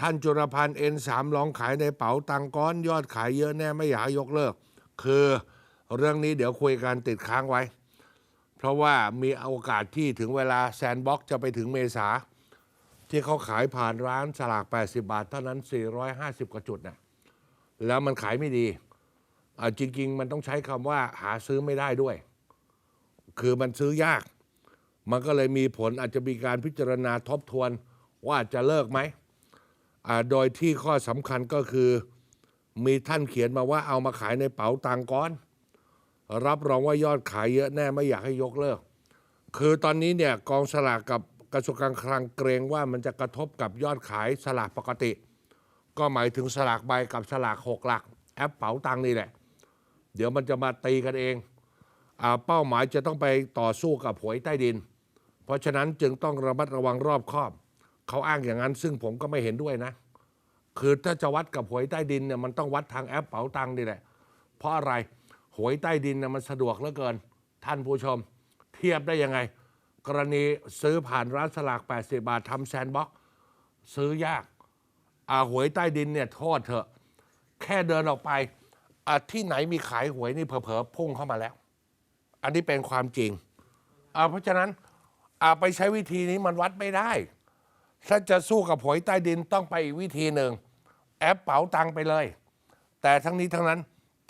ท่านจุลพันธ์เอ็นสามลองขายในเป๋าตังก้อนยอดขายเยอะแน่ไม่อยากยกเลิก คือเรื่องนี้เดี๋ยวคุยกันติดค้างไว้ เพราะว่ามีโอกาสที่ถึงเวลาแซนบ็อกจะไปถึงเมษา ที่เขาขายผ่านร้านสลาก 80 บาท เท่านั้น 450 กว่าจุดนะแล้วมันขายไม่ดีจริง ๆ มันต้องใช้คำว่าหาซื้อไม่ได้ด้วย คือมันซื้อยาก มันก็เลยมีผลอาจจะมีการพิจารณาทบทวนว่าจะเลิกไหม โดยที่ข้อสำคัญก็คือ มีท่านเขียนมาว่าเอามาขายในเป๋าตังก้อน รับรองว่ายอดขายเยอะแน่ไม่อยากให้ยกเลิก คือตอนนี้เนี่ยกองสลากกับกระทรวงการคลังเกรงว่ามันจะกระทบกับยอดขายสลากปกติ ก็หมายถึงสลากใบกับสลากหกหลัก แอปเป๋าตังนี่แหละ เดี๋ยวมันจะมาตีกันเองอาเป้าหมายจะต้องไปต่อสู้กับหวยใต้ดิน เพราะฉะนั้นจึงต้องระมัดระวังรอบคอบ เขาอ้างอย่างนั้นซึ่งผมก็ไม่เห็นด้วยนะ คือถ้าจะวัดกับหวยใต้ดินเนี่ยมันต้องวัดทางแอปเป๋าตังนี่แหละ เพราะอะไรหวยใต้ดินน่ะมันสะดวกเหลือเกิน ท่านผู้ชม เทียบได้ยังไง กรณีซื้อผ่านร้านสลาก 80 บาททำแซนบ็อกซ์ซื้อยากอาหวยใต้ดินเนี่ยโทษเถอะ แค่เดินออกไปอะที่ไหนมีขายหวยนี่เผลอๆพุ่งเข้ามาแล้ว อันนี้เป็นความจริงอะเพราะฉะนั้นอะไปใช้วิธีนี้มันวัดไม่ได้ ถ้าจะสู้กับหวยใต้ดินต้องไปอีกวิธีหนึ่ง แอปเป๋าตังไปเลย แต่ทั้งนี้ทั้งนั้น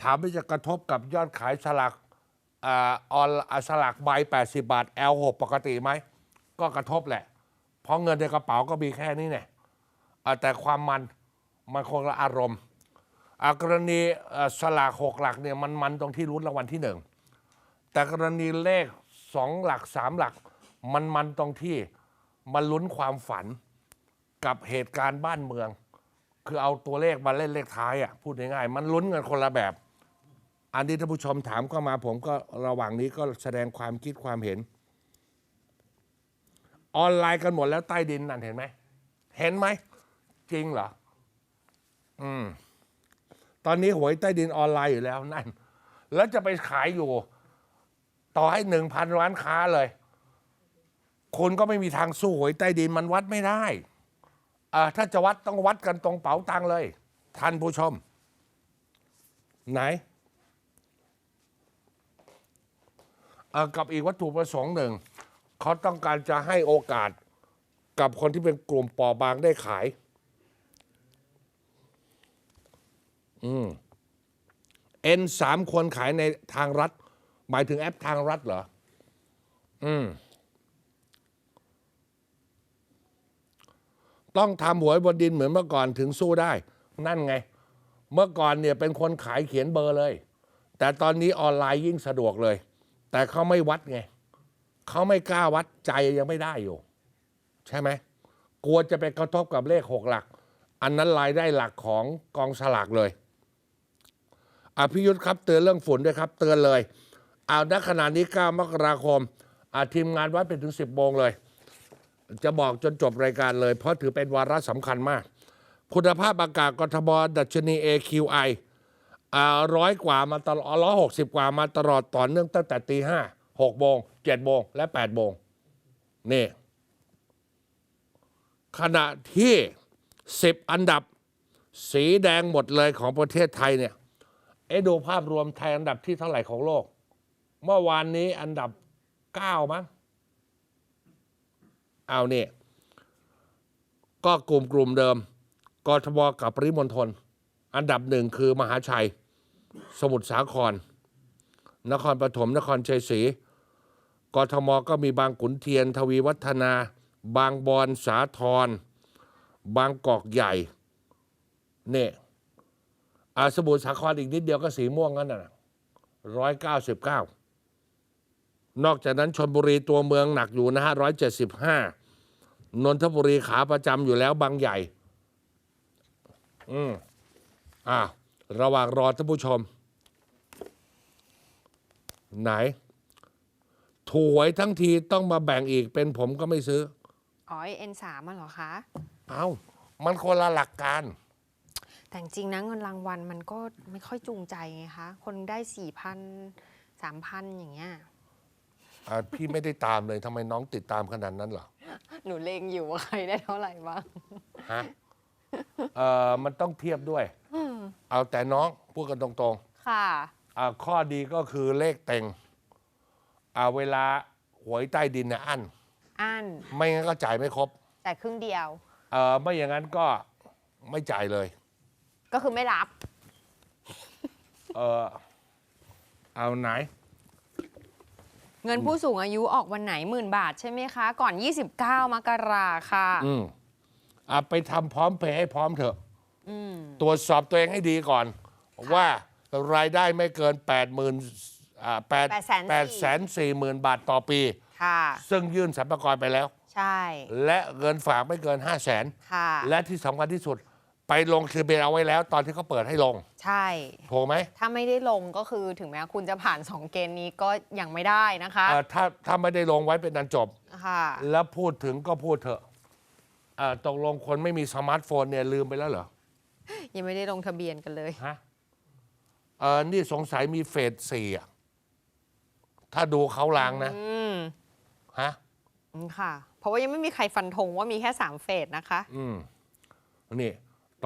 ถามว่าจะกระทบกับยอดขายสลากออนสลากใบ 80 บาท L6 ปกติไหม ก็กระทบแหละ เพราะเงินในกระเป๋าก็มีแค่นี้เนี่ยแต่ความมันมันคงละอารมณ์กรณีสลากหกหลักเนี่ยมันมันตรงที่รุ้นรางวัลที่หนึ่งแต่กรณีเลขสองหลักสามหลัก มันมันตรงที่ มันลุ้นความฝันกับเหตุการณ์บ้านเมือง คือเอาตัวเลขมาเล่นเลขท้ายอะพูดง่ายๆมันลุ้นกันคนละแบบ อันนี้ท่านผู้ชมถามเข้ามา ผมก็ระหว่างนี้ก็แสดงความคิดความเห็น ออนไลน์กันหมดแล้วใต้ดินนั่นเห็นไหมเห็นไหมจริงเหรออืมตอนนี้หวยใต้ดินออนไลน์อยู่แล้วนั่น แล้วจะไปขายอยู่ ต่อให้หนึ่งพันร้านค้าเลย คุณก็ไม่มีทางสู้หวยใต้ดินมันวัดไม่ได้อ่าถ้าจะวัดต้องวัดกันตรงเป๋าตังเลย ท่านผู้ชม ไหนอ่อกับอีกวัตถุประสงค์หนึ่ง เขาต้องการจะให้โอกาสกับคนที่เป็นกลุ่มปอบางได้ขาย อืมเอ็นสามคนขายในทางรัฐ หมายถึงแอปทางรัฐเหรอ อืม ต้องทำหวยบนดินเหมือนเมื่อก่อนถึงสู้ได้ นั่นไง เมื่อก่อนเนี่ยเป็นคนขายเขียนเบอร์เลย แต่ตอนนี้ออนไลน์ยิ่งสะดวกเลย แต่เขาไม่วัดไงเขาไม่กล้าวัดใจยังไม่ได้อยู่ ใช่ไหมกลัวจะไปกระทบกับเลขหกหลัก อันนั้นรายได้หลักของกองสลากเลยอภิยุทธ์ครับเตือนเรื่องฝุ่นด้วยครับ เตือนเลย เอาณขณะนี้9มกราคมอาทีมงานวัดไปถึง 10โมงเลย จะบอกจนจบรายการเลย เพราะถือเป็นวาระสำคัญมาก คุณภาพอากาศกทมดัชนี AQI อ่าร้อยกว่ามาตลอดร้อยหกสิบกว่ามาตลอดต่อเนื่องตั้งแต่ตีห้าหกโมงเจ็ดโมงและแปดโมงนี่ขณะที่สิบอันดับสีแดงหมดเลยของประเทศไทยเนี่ยเอะดูภาพรวมไทยอันดับที่เท่าไหร่ของโลก เมื่อวานนี้อันดับเก้ามั้ง เอาเนี่ยก็กลุ่มกลุ่มเดิมกทมกับปริมณฑลอันดับหนึ่งคือมหาชัย สมุทรสาคร นครปฐมนครชัยศรีกทมก็มีบางขุนเทียน ทวีวัฒนา บางบอนสาทรบางกอกใหญ่เนี่ยอาสมุทรสาครอีกนิดเดียวก็สีม่วงนั่นน่ะร้อยเก้าสิบเก้า นอกจากนั้นชนบุรีตัวเมืองหนักอยู่นะฮะร้อยเจ็ดสิบห้านนทบุรีขาประจำอยู่แล้วบางใหญ่ อืมอ่าระหว่างรอท่านผู้ชม ไหน ถูกหวยทั้งทีต้องมาแบ่งอีกเป็นผมก็ไม่ซื้อ อ๋อเอ็นสามอะเหรอคะ เอา้า มันคนละหลักการ แต่จริงๆนะเงินรางวัลมันก็ไม่ค่อยจูงใจไงคะ คนได้สี่พันสามพันอย่างเงี้ย อ่าพี่ไม่ได้ตามเลยทำไมน้องติดตามขนาดนั้นเหรอหนูเลงอยู่ว่าใครได้เท่าไหร่บ้างฮะเอ่อมันต้องเทียบด้วย เอาแต่น้องพูดกันตรงค่ะ ๆอ่าข้อดีก็คือเลขเต็งอ่าเวลาหวยใต้ดินเนี่ยอั้นอันไม่งั้นก็จ่ายไม่ครบแต่ครึ่งเดียว เอ่อไม่อย่างนั้นก็ไม่จ่ายเลยก็คือไม่รับ เออเอาไหน เงินผู้สูงอายุออกวันไหนหมื่นบาทใช่ไหมคะ ก่อน 29 มกราค่ะอืมอะไปทำพร้อมเพย์ให้พร้อมเถอะอืมตรวจสอบตัวเองให้ดีก่อน ว่ารายได้ไม่เกิน 8 0 0 0 0อ่า8 840,000 8แสนสี่หมื่นบาทต่อปี ค่ะ ซึ่งยื่นสรรพากรไปแล้ว ใช่ และเงินฝากไม่เกิน 5 0 0แสนค่ะและที่สำคัญที่สุด ไปลงทะเบียนเอาไว้แล้ว ตอนที่เขาเปิดให้ลงใช่ ถูกไหมถ้าไม่ได้ลงก็คือถึงแม้คุณจะผ่าน 2 เกณฑ์นี้ก็ยังไม่ได้นะคะเอ่อถ้าถ้าไม่ได้ลงไว้เป็นอันจบ ค่ะ แล้วพูดถึงก็พูดเถอะเอ่อตกลงคนไม่มีสมาร์ทโฟนเนี่ยลืมไปแล้วเหรอ ยังไม่ได้ลงทะเบียนกันเลย ฮะเออนี่สงสัยมีเฟสสี่อะถ้าดูเขาลางนะอืมฮะ อืมค่ะ เพราะว่ายังไม่มีใครฟันธงว่ามีแค่ 3 เฟสนะคะ อืม นี่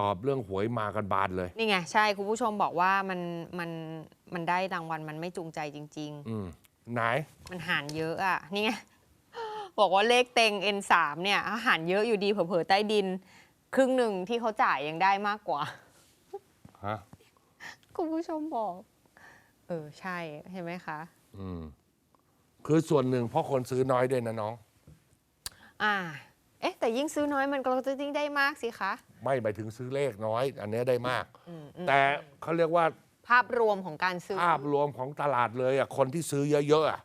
ตอบเรื่องหวยมากันบานเลย นี่ไง ใช่ คุณผู้ชมบอกว่ามันมันมันได้รางวัลมันไม่จูงใจจริง อืมไหน ๆ มันหารเยอะอะ นี่ไง บอกว่าเลขเต็ง N3 เนี่ยหารเยอะอยู่ดีเผลอๆใต้ดิน ครึ่งหนึ่งที่เขาจ่ายยังได้มากกว่า ฮะ คุณผู้ชมบอก เออ ใช่ใช่ไหมคะ อืม คือส่วนหนึ่งเพราะคนซื้อน้อยด้วยนะน้อง อ่า เอ๊ะแต่ยิ่งซื้อน้อยมันก็จะยิ่งได้มากสิคะ ไม่ไปถึงซื้อเลขน้อย อันเนี้ยได้มาก อืมอืมแต่เขาเรียกว่าภาพรวมของการซื้อภาพรวมของตลาดเลยอะคนที่ซื้อเยอะๆอะ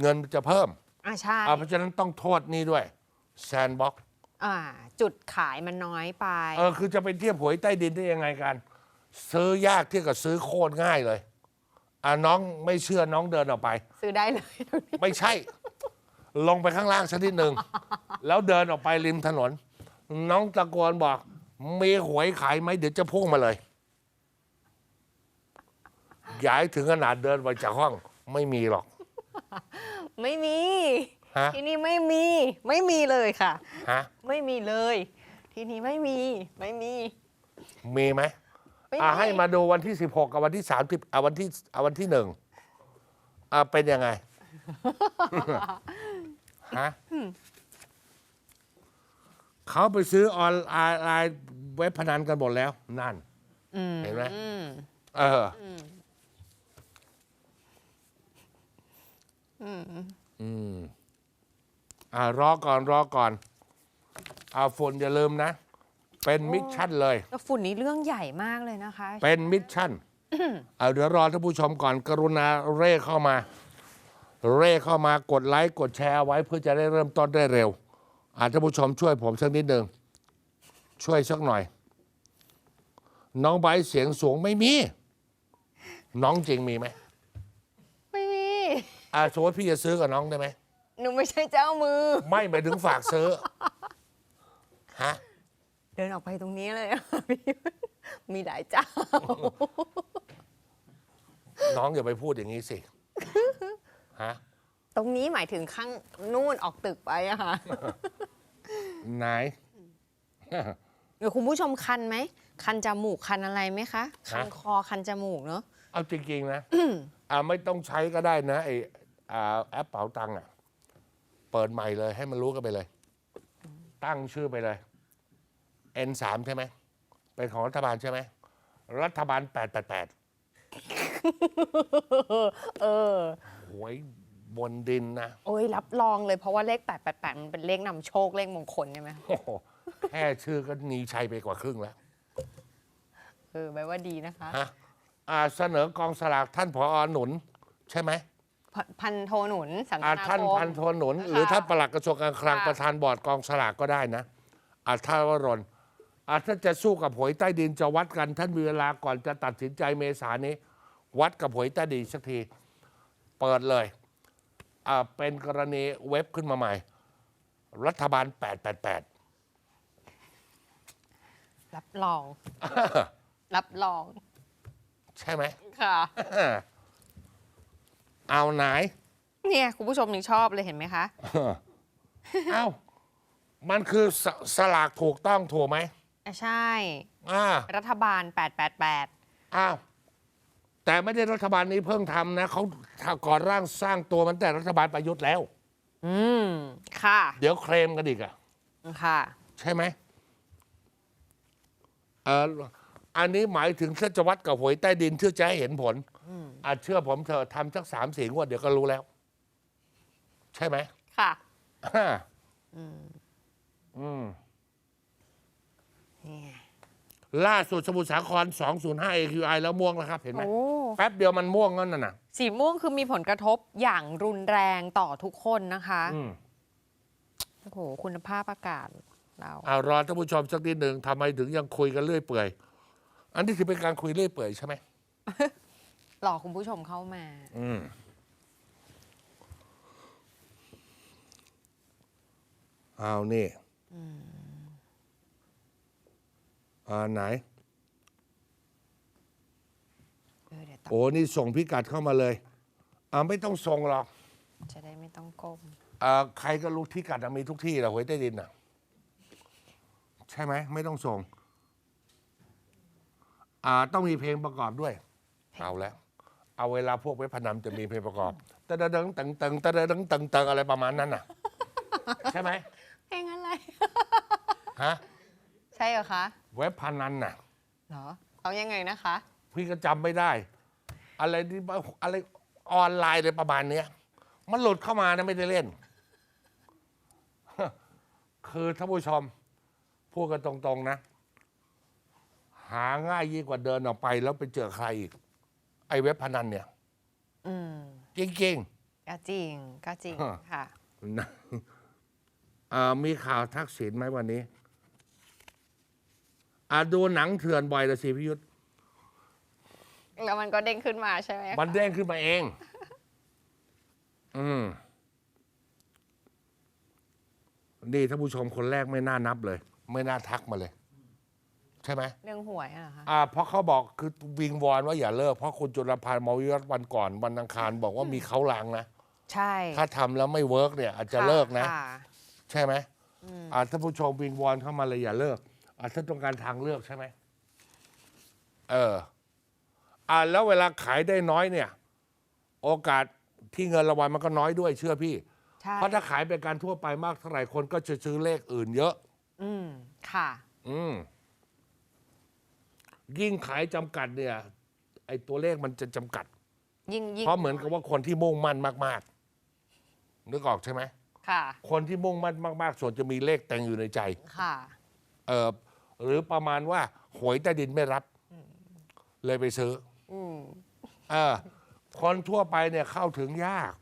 เงินจะเพิ่มอ่าใช่อะเพราะฉะนั้นต้องโทษนี่ด้วยแซนบ็อกอ่าจุดขายมันน้อยไป เออคือจะไปเทียบหวยใต้ดินได้ยังไงกัน ซื้อยากเทียบกับซื้อโคตรง่ายเลยอะน้องไม่เชื่อน้องเดินออกไป ซื้อได้เลยไม่ใช่ ลงไปข้างล่างสักนิดหนึ่ง แล้วเดินออกไปริมถนน น้องตะโกนบอก มีหวยขายไหมเดี๋ยวจะพุ่งมาเลยย้ายถึงขนาดเดินไปจากห้องไม่มีหรอก ไม่มี ฮะ ที่นี่ไม่มี ไม่มีเลยค่ะ ฮะ ไม่มีเลย ที่นี่ไม่มี ไม่มีมีไหมไม่อะมีให้มาดูวันที่ 16 กับวันที่30อะวันที่อะวันที่หนึ่งอะเป็นยังไง ฮะเขาไปซื้อออนไลน์เว็บพนันกันหมดแล้ว นั่นอืมเห็นไหมอืมเอออืมอืมอ่ารอก่อนรอก่อนอ่าฝุ่นอย่าลืมนะ เป็นมิชชั่นเลย แล้วฝุ่นนี้เรื่องใหญ่มากเลยนะคะ เป็นมิชชั่นเอาเดี๋ยวรอท่านผู้ชมก่อนกรุณาเร่เข้ามา เร่เข้ามากดไลค์กดแชร์เอาไว้เพื่อจะได้เริ่มต้นได้เร็ว อาท่านผู้ชมช่วยผมสักนิดหนึ่งช่วยสักหน่อย น้องไบร์ทเสียงสูงไม่มี น้องจริงมีไหมไม่มี อ่าสมมติพี่จะซื้อกับน้องได้ไหมหนูไม่ใช่เจ้ามือ ไม่หมายถึงฝากซื้อฮะเดินออกไปตรงนี้เลยมีมีหลายเจ้า น้องอย่าไปพูดอย่างนี้สิ ฮะตรงนี้หมายถึงข้างนู่นออกตึกไปอะค่ะไหน เดี๋ยวคุณผู้ชมคันไหม คันจมูกคันอะไรไหมคะ คันฮะคอคันจมูกเนอะเอาจริงๆนะอ่าไม่ต้องใช้ก็ได้นะไออ่าแอปเป๋าตังค์อะ เปิดใหม่เลยให้มันรู้กันไปเลย ตั้งชื่อไปเลย N3 ใช่ไหม เป็นของรัฐบาลใช่ไหม รัฐบาล 888 เออ หวยบนดินนะ โอ้ยรับรองเลยเพราะว่าเลข 888 มันเป็นเลขนำโชคเลขมงคลใช่ไหมโอ้โหแค่ชื่อก็หนีชัยไปกว่าครึ่งแล้ว เออแปลว่าดีนะคะฮะอ่าเสนอกองสลากท่านผอหนุน ใช่ไหมพพันโทหนุนสันทอ่านาท่านคมพันโทหนุน ค่ะหรือท่านปลัดกระทรวงการคลังค่ะ ประธานบอร์ดกองสลากก็ได้นะอาท่านวรนอาถ้าจะสู้กับหวยใต้ดินจะวัดกันท่านมีเวลาก่อนจะตัดสินใจเมษายนนี้ วัดกับหวยใต้ดินสักที เปิดเลยอ่าเป็นกรณีเว็บขึ้นมาใหม่ รัฐบาล 888 รับรอง รับรอง ใช่ไหม ค่ะ เอาไหน เนี่ย คุณผู้ชมยังชอบเลยเห็นไหมคะ เอ้า มันคือสสลากถูกต้องถูกไหมอะใช่อ่ารัฐบาล 888 อ้าว แต่ไม่ได้รัฐบาลนี้เพิ่งทำนะเขาก่อนร่างสร้างตัวมันแต่รัฐบาลประยุทธ์แล้ว อืม ค่ะ เดี๋ยวเคลมกันอีกอะค่ะ ใช่ไหมเอออันนี้หมายถึงถ้าจะวัดกับหวยใต้ดินเชื่อจะให้เห็นผลอาจเชื่อผมเถอะทำสักสามสี่งวดเดี๋ยวก็รู้แล้ว ใช่ไหมค่ะอ่าอืมนี่ไง ล่าสุดสมุทรสาคร 205 AQI แล้วม่วงแล้วครับ เห็นไหมโอ้ แป๊บเดียวมันม่วงนั่นน่ะสีม่วงคือมีผลกระทบอย่างรุนแรงต่อทุกคนนะคะอืมโอ้โหคุณภาพอากาศเราเอารอท่านผู้ชมสักนิดหนึ่งทำไมถึงยังคุยกันเรื่อยเปื่อย อันนี้ถือเป็นการคุยเรื่อยเปื่อยใช่ไหมหลอกคุณผู้ชมเข้ามา อืมเอานี่อ่าไหน เออเดี๋ยวต่อโอ้นี่ส่งพิกัดเข้ามาเลยอ่าไม่ต้องส่งหรอกจะได้ไม่ต้องก้ม อ่าใครก็รู้พิกัดอะมีทุกที่แหละหวยใต้ดินอะ ใช่ไหมไม่ต้องส่ง อ่าต้องมีเพลงประกอบด้วย เอาแล้วเอาเวลาพวกเว็บพนันจะมีเพลงประกอบตะดังตังตังตะดังตังตังอะไรประมาณนั้นน่ะ ใช่ไหมเพลงอะไร ฮะใช่เหรอคะ เว็บพนันน่ะเหรอเอายังไงนะคะ พี่ก็จำไม่ได้ อะไรที่อะไรออนไลน์อะไรประมาณเนี้ย มันหลุดเข้ามานะไม่ได้เล่น คือท่านผู้ชม พูดกันตรงๆนะ หาง่ายยิ่งกว่าเดินออกไป แล้วไปเจอใครอีก ไอ้เว็บพนันเนี่ย อืมจริงก็จริงก็จริงฮะค่ะ ๆนะเอ่อมีข่าวทักษิณไหมวันนี้ อะดูหนังเถื่อนบ่อยละสิพิยุทธแล้วมันก็เด้งขึ้นมาใช่ไหมคะมันเด้งขึ้นมาเอง อืม นี่ท่านผู้ชมคนแรกไม่น่านับเลย ไม่น่าทักมาเลย ใช่ไหม เรื่องหวยอะเหรอคะอ่าเพราะเขาบอกคือวิงวอนว่าอย่าเลิก เพราะคุณจุลพันธ์มวิวัฒน์วันก่อนวันอังคารบอกว่ามีเขาลางนะ ใช่ถ้าทำแล้วไม่เวิร์กเนี่ย อาจจะเลิกนะ ค่ ใช่ไหมอ่าท่านผู้ชมวิงวอนเข้ามาเลยอย่าเลิก อ่าท่านต้องการทางเลือกใช่ไหมเอออ่าแล้วเวลาขายได้น้อยเนี่ย โอกาสที่เงินรางวัลมันก็น้อยด้วยเชื่อพี่ ใช่เพราะถ้าขายเป็นการทั่วไปมากเท่าไหร่คนก็จะซื้อเลขอื่นเยอะ อืมค่ะ อืม ยิ่งขายจำกัดเนี่ย ไอ้ตัวเลขมันจะจำกัด ยิ่งยิ่งเพราะเหมือนกับว่าคนที่มุ่งมั่นมากๆนึกออกใช่ไหม ค่ะ คนที่มุ่งมั่นมาก ๆ ส่วนจะมีเลขแต่งอยู่ในใจ ค่ะ เออ หรือประมาณว่า หวยใต้ดินไม่รับ เลยไปซื้ออืมเออคนทั่วไปเนี่ยเข้าถึงยาก